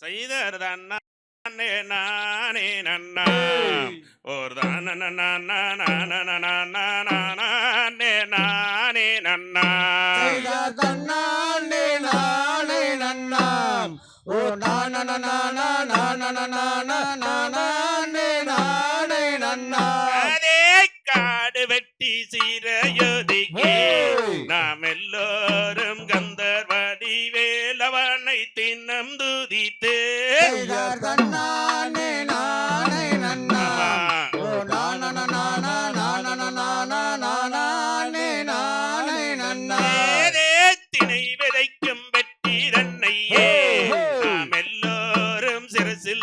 செய்தர் தன்னா நானே நன்னா. ஒரு தானே நானே நன்னா தன்னானே நானே நன்னா ஓ நானே நானே நன்னா அதே காடு வெட்டி சீரையொதுக்கே நாம் எல்லோரும் கம் நம் துதித்தே தன்னானே நானே நன்னா. ஓ நான நானா நான நானா நானே நானே நன்னா. வேதத்தினை விதைக்கும் வெற்றி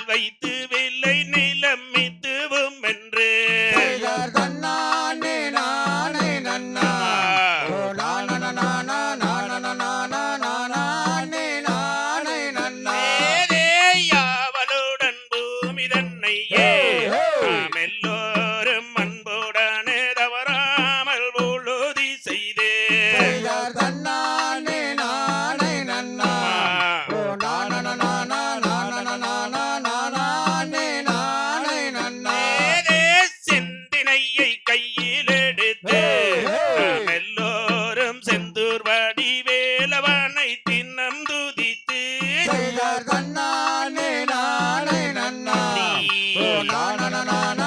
வைத்து na na na na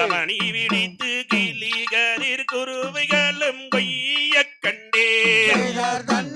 மணி விழித்து கிளிகளிற் குருவிகளும் கொய்ய கண்டேன்.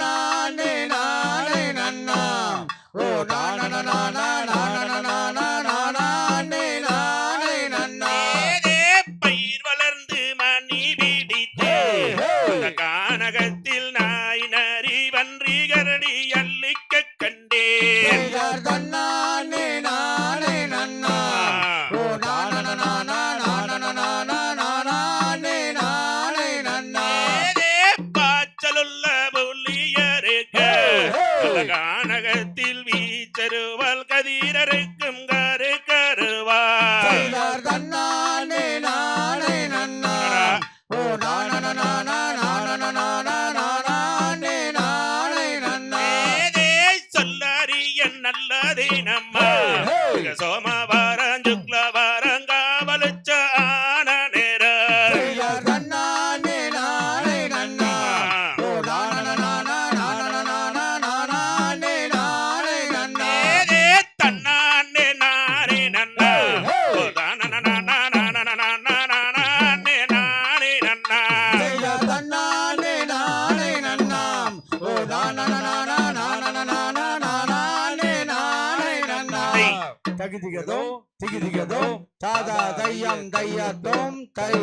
கதிரில் வீச்சருவால் கதிரருக்கும் கரு கருவார் தன்னானே நானே நன்னா. ஓ நான நான நான நானே நானே நன்னா. சொல்லறிய நல்லதே நம்ம. சோமவார நன்னா தை. தகிதிகதோ திகிதிகதோ தாதா தையம் தையத்தோம் தை